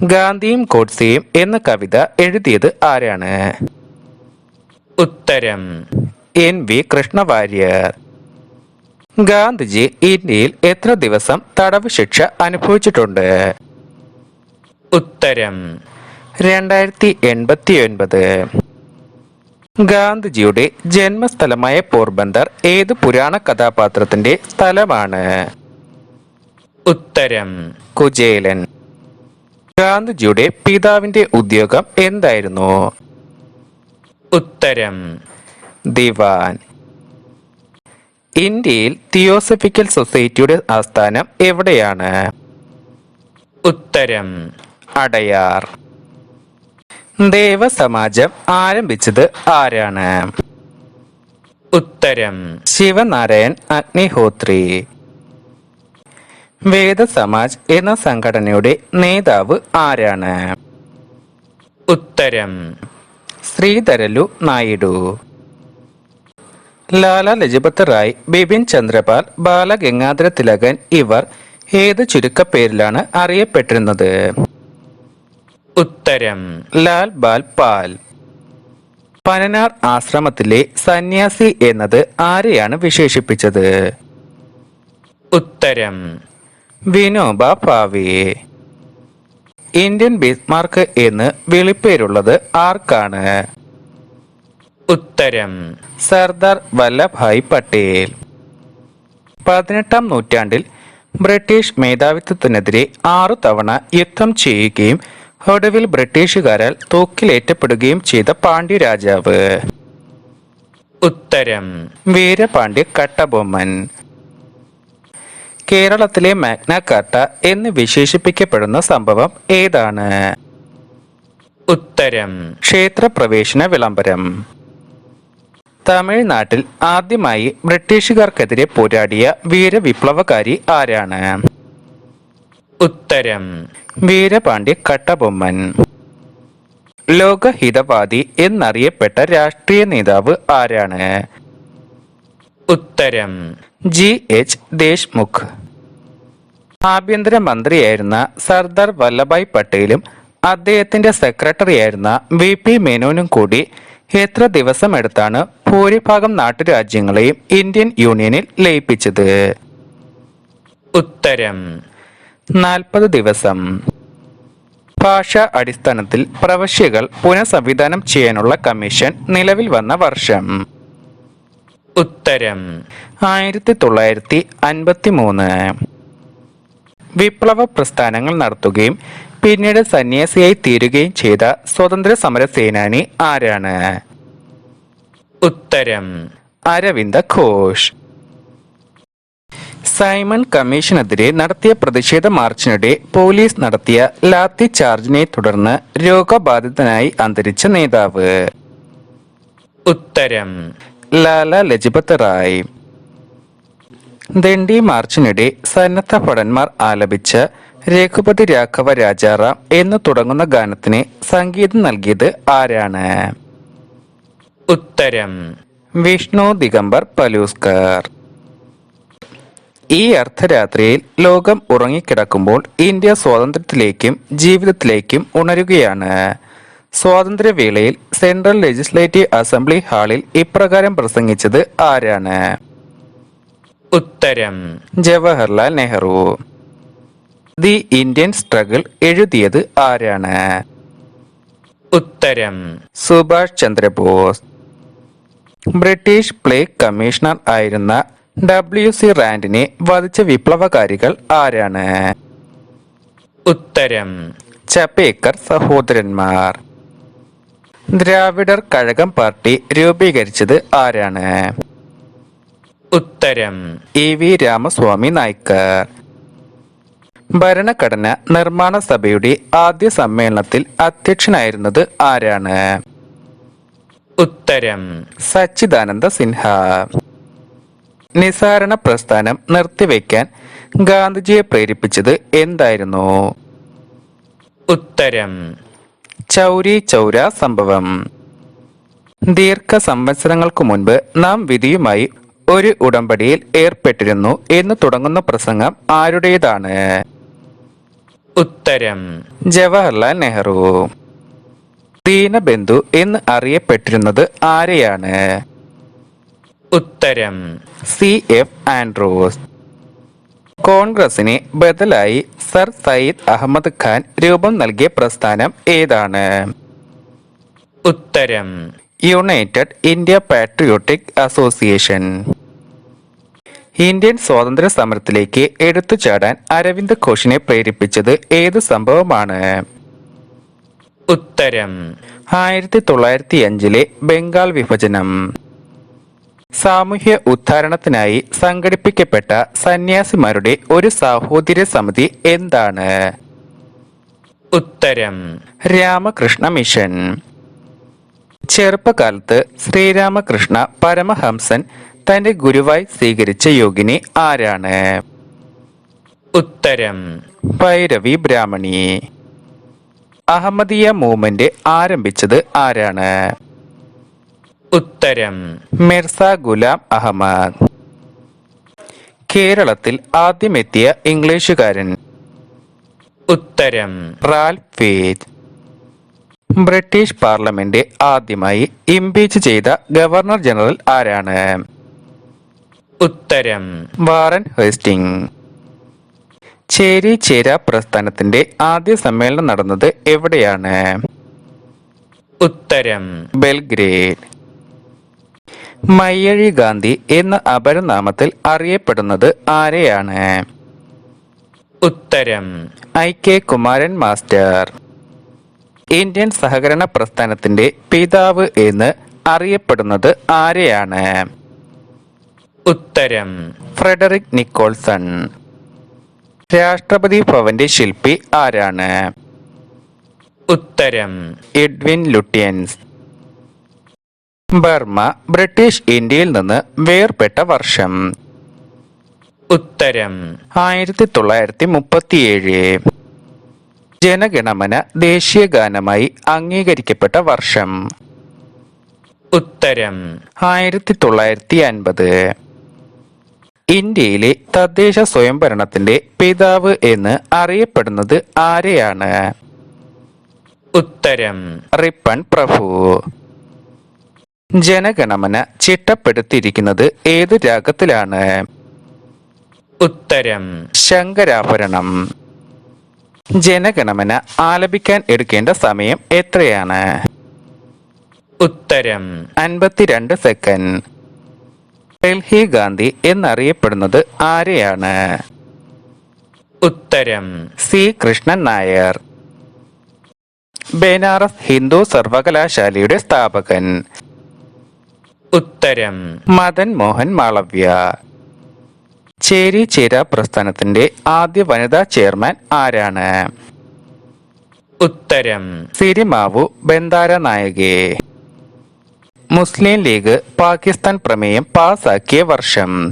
ഗാന്ധിയും ഗോഡ്സെയും എന്ന കവിത എഴുതിയത് ആരാണ്? ഉത്തരം. N V Krishna Warrier. ഗാന്ധിജി ഇന്ത്യയിൽ എത്ര ദിവസം തടവ് ശിക്ഷ അനുഭവിച്ചിട്ടുണ്ട്? ഉത്തരം. രണ്ടായിരത്തി എൺപത്തി ഒൻപത് ഗാന്ധിജിയുടെ ജന്മസ്ഥലമായ പോർബന്ദർ ഏത് പുരാണ കഥാപാത്രത്തിന്റെ സ്ഥലമാണ്? ഉത്തരം. കുചേലൻ. ഗാന്ധിജിയുടെ പിതാവിന്റെ ഉദ്യോഗം എന്തായിരുന്നു? ഉത്തരം. ദിവാൻ. ഇന്ത്യയിൽ തിയോസഫിക്കൽ സൊസൈറ്റിയുടെ ആസ്ഥാനം എവിടെയാണ്? ഉത്തരം. അടയാർ. ദേവസമാജം ആരംഭിച്ചത് ആരാണ്? ഉത്തരം. ശിവനാരായൺ അഗ്നിഹോത്രി. വേദസമാജ് എന്ന സംഘടനയുടെ നേതാവ് ആരാണ്? ഉത്തരം. ശ്രീധരലു നായിഡു. ലാല ലജപത് റായ് ബിപിൻ ചന്ദ്രപാൽ ബാലഗംഗാധര തിലകൻ ഇവർ ഏത് ചുരുക്കപ്പേരിലാണ് അറിയപ്പെട്ടിരുന്നത്? ഉത്തരം. ലാൽ ബാൽ പാൽ. പനനാർ ആശ്രമത്തിലെ സന്യാസി എന്നത് ആരെയാണ് വിശേഷിപ്പിച്ചത്? ഉത്തരം. വിനോബ ഭാവെ ഇന്ത്യൻ ബിസ്മാർക്ക് എന്ന് വിളിപ്പേരുള്ളത് ആർക്കാണ്? ഉത്തരം. സർദാർ വല്ലഭായ് പട്ടേൽ. പതിനെട്ടാം നൂറ്റാണ്ടിൽ ബ്രിട്ടീഷ് മേധാവിത്വത്തിനെതിരെ ആറു തവണ യുദ്ധം ചെയ്യുകയും ഒടുവിൽ ബ്രിട്ടീഷുകാരാൽ തൂക്കിലേറ്റപ്പെടുകയും ചെയ്ത പാണ്ഡ്യ രാജാവ് ഉത്തരം. വീരപാണ്ഡ്യ കട്ടബൊമ്മൻ. കേരളത്തിലെ മാഗ്നാകാർട്ട എന്ന് വിശേഷിപ്പിക്കപ്പെടുന്ന സംഭവം ഏതാണ്? ഉത്തരം. ക്ഷേത്രപ്രവേശന വിളംബരം. തമിഴ്നാട്ടിൽ ആദ്യമായി ബ്രിട്ടീഷുകാർക്കെതിരെ പോരാടിയ വീരവിപ്ലവകാരി ആരാണ്? ഉത്തരം. വീരപാണ്ഡ്യ കട്ടബൊമ്മൻ. ലോകഹിതവാദി എന്നറിയപ്പെട്ട രാഷ്ട്രീയ നേതാവ് ആരാണ്? ഉത്തരം. ജി. എച്ച്. ദേശ്മുഖ്. ആഭ്യന്തര മന്ത്രിയായിരുന്ന സർദാർ വല്ലഭായ് പട്ടേലും അദ്ദേഹത്തിന്റെ സെക്രട്ടറിയായിരുന്ന വി. പി. മേനോനും കൂടി എത്ര ദിവസമെടുത്താണ് ഭൂരിഭാഗം നാട്ടുരാജ്യങ്ങളെയും ഇന്ത്യൻ യൂണിയനിൽ ലയിപ്പിച്ചത്? ഉത്തരം. നാൽപ്പത് ദിവസം. ഭാഷാ അടിസ്ഥാനത്തിൽ പ്രവശ്യകൾ പുനഃസംവിധാനം ചെയ്യാനുള്ള കമ്മീഷൻ നിലവിൽ വന്ന വർഷം. ഉത്തരം. ആയിരത്തി തൊള്ളായിരത്തി അൻപത്തി മൂന്ന് വിപ്ലവ പ്രസ്ഥാനങ്ങൾ നടത്തുകയും പിന്നീട് സന്യാസിയായി തീരുകയും ചെയ്ത സ്വതന്ത്ര സമര സേനാനി ആരാണ്? ഉത്തരം. അരവിന്ദ ഘോഷ്. സൈമൺ കമ്മീഷനെതിരെ നടത്തിയ പ്രതിഷേധ മാർച്ചിനിടെ പോലീസ് നടത്തിയ ലാത്തി ചാർജിനെ തുടർന്ന് രോഗബാധിതനായി അന്തരിച്ച നേതാവ്. ഉത്തരം. ലാല ലജപത് റായ് ദണ്ഡി മാർച്ചിനിടെ സന്നദ്ധ ഭടന്മാർ ആലപിച്ച രഘുപതി രാഘവ രാജാറാം എന്ന് തുടങ്ങുന്ന ഗാനത്തിന് സംഗീതം നൽകിയത് ആരാണ്? ഉത്തരം. വിഷ്ണു ദിഗംബർ പലൂസ്കർ. ഈ അർദ്ധരാത്രിയിൽ ലോകം ഉറങ്ങിക്കിടക്കുമ്പോൾ ഇന്ത്യ സ്വാതന്ത്ര്യത്തിലേക്കും ജീവിതത്തിലേക്കും ഉണരുകയാണ്. സ്വാതന്ത്ര്യവേളയിൽ സെൻട്രൽ ലെജിസ്ലേറ്റീവ് അസംബ്ലി ഹാളിൽ ഇപ്രകാരം പ്രസംഗിച്ചത് ആരാണ്? ഉത്തരം. Jawaharlal Nehru. The Indian struggle എഴുതിയത് ആരാണ്? ഉത്തരം. Subhash Chandra Bose. British plague commissioner ആയിരുന്ന ഡബ്ല്യു സി റാൻഡിനെ വധിച്ച വിപ്ലവകാരികൾ ആരാണ്? ഉത്തരം. ചപ്പേക്കർ സഹോദരന്മാർ. ദ്രാവിഡർ കഴകം പാർട്ടി രൂപീകരിച്ചത് ആരാണ്? ഉത്തരം. ഇ വി രാമസ്വാമി നായ്ക്കർ ഭരണഘടന നിർമ്മാണ സഭയുടെ ആദ്യ സമ്മേളനത്തിൽ അധ്യക്ഷനായിരുന്നത് ആരാണ്? ഉത്തരം. സച്ചിദാനന്ദ സിൻഹ. നിസാരണ പ്രസ്ഥാനം നിർത്തിവെക്കാൻ ഗാന്ധിജിയെ പ്രേരിപ്പിച്ചത് എന്തായിരുന്നു? ഉത്തരം. ചൗരി ചൗര സംഭവം. ദീർഘ സംവത്സരങ്ങൾക്ക് മുൻപ് നാം വിധിയുമായി ഒരു ഉടമ്പടിയിൽ ഏർപ്പെട്ടിരുന്നു എന്ന് തുടങ്ങുന്ന പ്രസംഗം ആരുടേതാണ്? ഉത്തരം. ജവഹർലാൽ നെഹ്റു. ദീനബന്ധു എന്ന് അറിയപ്പെട്ടിരുന്നത് ആരെയാണ്? ഉത്തരം. C F Andrews. കോൺഗ്രസിന് ബദലായി സർ സയ്യിദ് അഹമ്മദ് ഖാൻ രൂപം നൽകിയ പ്രസ്ഥാനം ഏതാണ്? ഉത്തരം. United India patriotic association. Indian സ്വാതന്ത്ര്യ സമരത്തിലേക്ക് എടുത്തുചാടാൻ അരവിന്ദ് ഘോഷിനെ പ്രേരിപ്പിച്ചത് ഏത് സംഭവമാണ്? ഉത്തരം. ആയിരത്തി തൊള്ളായിരത്തി അഞ്ചിലെ ബംഗാൾ വിഭജനം. സാമൂഹ്യ ഉദ്ധാരണത്തിനായി സംഘടിപ്പിക്കപ്പെട്ട സന്യാസിമാരുടെ ഒരു സാഹോദര്യ സമിതി എന്താണ്? ഉത്തരം. രാമകൃഷ്ണ മിഷൻ. ചെറുപ്പകാലത്ത് ശ്രീരാമകൃഷ്ണ പരമഹംസൻ തന്റെ ഗുരുവായി സ്വീകരിച്ച യോഗിനി ആരാണ്? ഉത്തരം. ഭൈരവി ബ്രാഹ്മണി. അഹമ്മദിയ മൂവ്മെന്റ് ആരംഭിച്ചത് ആരാണ്? ഉത്തരം. മിർസ ഗുലാം അഹമ്മദ്. കേരളത്തിൽ ആദ്യമെത്തിയ ഇംഗ്ലീഷുകാരൻ. ഉത്തരം. റാൽ ബ്രിട്ടീഷ് പാർലമെന്റ് ആദ്യമായി ഇംപീച്ച് ചെയ്ത ഗവർണർ ജനറൽ ആരാണ്? ഉത്തരം. Warren Hastings. ചേരി ചേര പ്രസ്ഥാനത്തിന്റെ ആദ്യ സമ്മേളനം നടന്നത് എവിടെയാണ്? ഉത്തരം. ബെൽഗ്രേഡ്. മയ്യഴി ഗാന്ധി എന്ന അപരനാമത്തിൽ അറിയപ്പെടുന്നത് ആരെയാണ്? ഉത്തരം. I K Kumaran master. Indian സഹകരണ പ്രസ്ഥാനത്തിന്റെ പിതാവ് എന്ന് അറിയപ്പെടുന്നത് ആരെയാണ്? ഉത്തരം. Frederick Nicholson. രാഷ്ട്രപതി ഭവന്റെ ശില്പി ആരാണ്? ഉത്തരം. എഡ്വിൻ ലുട്യൻസ് ബർമ്മ ബ്രിട്ടീഷ് ഇന്ത്യയിൽ നിന്ന് വേർപെട്ട വർഷം. ഉത്തരം. ആയിരത്തി തൊള്ളായിരത്തി മുപ്പത്തിയേഴ് ജനഗണമന ദേശീയ ഗാനമായി അംഗീകരിക്കപ്പെട്ട വർഷം. ഉത്തരം. ആയിരത്തി തൊള്ളായിരത്തി അൻപത് ഇന്ത്യയിലെ തദ്ദേശ സ്വയംഭരണത്തിന്റെ പിതാവ് എന്ന് അറിയപ്പെടുന്നത് ആരെയാണ്? ഉത്തരം. റിപ്പൺ പ്രഭു. ജനഗണമന ചിട്ടപ്പെടുത്തിയിരിക്കുന്നത് ഏത് രാഗത്തിലാണ്? ഉത്തരം. ശങ്കരാഭരണം. ജനഗണമന ആലപിക്കാൻ എടുക്കേണ്ട സമയം എത്രയാണ്? ഉത്തരം. അൻപത്തിരണ്ട് സെക്കൻഡ്. ഡൽഹി ഗാന്ധി എന്നറിയപ്പെടുന്നത് ആരെയാണ്? ഉത്തരം. സി. കൃഷ്ണൻ നായർ. ബനാറസ് ഹിന്ദു സർവകലാശാലയുടെ സ്ഥാപകൻ. ഉത്തരം. മദൻ മോഹൻ മാളവ്യ. ചേരി ചേര പ്രസ്ഥാനത്തിന്റെ ആദ്യ വനിതാ ചെയർമാൻ ആരാണ്? ഉത്തരം. സിരിമാവു ബന്ദാര നായകെ. മുസ്ലിം ലീഗ് പാകിസ്ഥാൻ പ്രമേയം പാസാക്കിയ വർഷം.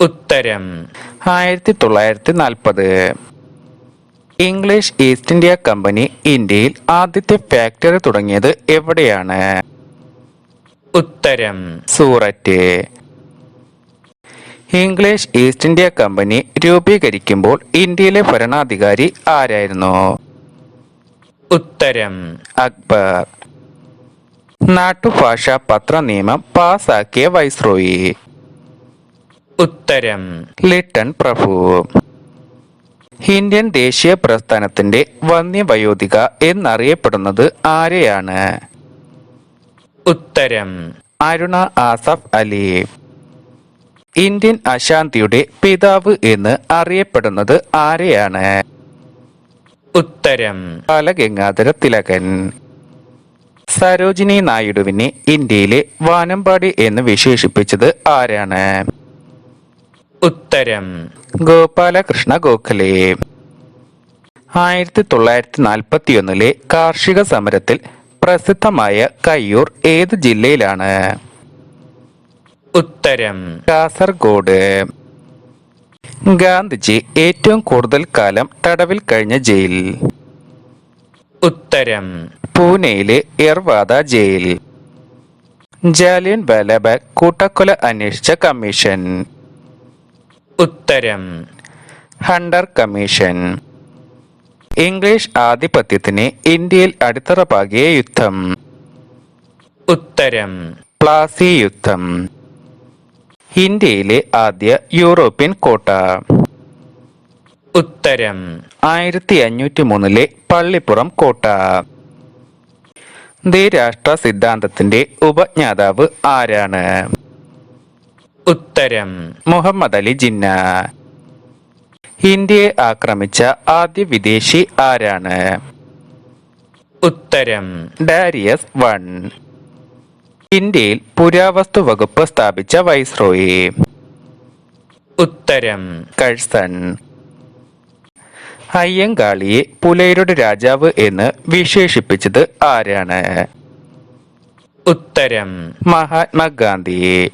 ഉത്തരം. ആയിരത്തി തൊള്ളായിരത്തി നാൽപ്പത് ഇംഗ്ലീഷ് ഈസ്റ്റ് ഇന്ത്യ കമ്പനി ഇന്ത്യയിൽ ആദ്യത്തെ ഫാക്ടറി തുടങ്ങിയത് എവിടെയാണ്? ഉത്തരം. Surat. English east India company രൂപീകരിക്കുമ്പോൾ ഇന്ത്യയിലെ ഭരണാധികാരി ആരായിരുന്നു? ഉത്തരം. അക്ബർ. നാട്ടുഭാഷ പത്ര നിയമം പാസാക്കിയ വൈസ്രോയി. ഉത്തരം. ലിട്ടൺ പ്രഭു. ഇന്ത്യൻ ദേശീയ പ്രസ്ഥാനത്തിന്റെ വന്യവയോധിക എന്നറിയപ്പെടുന്നത് ആരെയാണ്? ഉത്തരം. അരുണ ആസഫ് അലി. ഇന്ത്യൻ അശാന്തിയുടെ പിതാവ് എന്ന് അറിയപ്പെടുന്നത് ആരെയാണ്? ഉത്തരം. ബാലഗംഗാധര തിലകൻ. സരോജിനി നായിഡുവിനെ ഇന്ത്യയിലെ വാനമ്പാടി എന്ന് വിശേഷിപ്പിച്ചത് ആരാണ്? ഉത്തരം. ഗോപാലകൃഷ്ണ ഗോഖലെ. ആയിരത്തി തൊള്ളായിരത്തി നാൽപ്പത്തിയൊന്നിലെ കാർഷിക സമരത്തിൽ പ്രസിദ്ധമായ കയ്യൂർ ഏത് ജില്ലയിലാണ്? ഉത്തരം. കാസർഗോഡ്. ഗാന്ധിജി ഏറ്റവും കൂടുതൽ കാലം തടവിൽ കഴിഞ്ഞ ജയിൽ. ഉത്തരം. പൂനെയിലെ എർവാദ ജയിൽ. ജാലിയൻ വാലാബാഗ് കൂട്ടക്കൊല അന്വേഷിച്ച കമ്മീഷൻ. ഉത്തരം. Hunter commission. ഇംഗ്ലീഷ് ആധിപത്യത്തിന് ഇന്ത്യയിൽ അടിത്തറ പാകിയ യുദ്ധം. ഉത്തരം. പ്ലാസി യുദ്ധം. ഇന്ത്യയിലെ ആദ്യ യൂറോപ്യൻ കോട്ട. ഉത്തരം. ആയിരത്തി അഞ്ഞൂറ്റി മൂന്നിലെ പള്ളിപ്പുറം കോട്ട. ദ്വിരാഷ്ട്ര സിദ്ധാന്തത്തിന്റെ ഉപജ്ഞാതാവ് ആരാണ്? ഉത്തരം. മുഹമ്മദ് അലി ജിന്ന. ഇന്ത്യയെ ആക്രമിച്ച ആദ്യ വിദേശി ആരാണ്? ഉത്തരം. Darius one. ഇന്ത്യയിൽ പുരാവസ്തു വകുപ്പ് സ്ഥാപിച്ച വൈസ്രോയി. ഉത്തരം. കഴ്സൺ. അയ്യങ്കാളിയെ പുലയരുടെ രാജാവ് എന്ന് വിശേഷിപ്പിച്ചത് ആരാണ്? ഉത്തരം. മഹാത്മാഗാന്ധി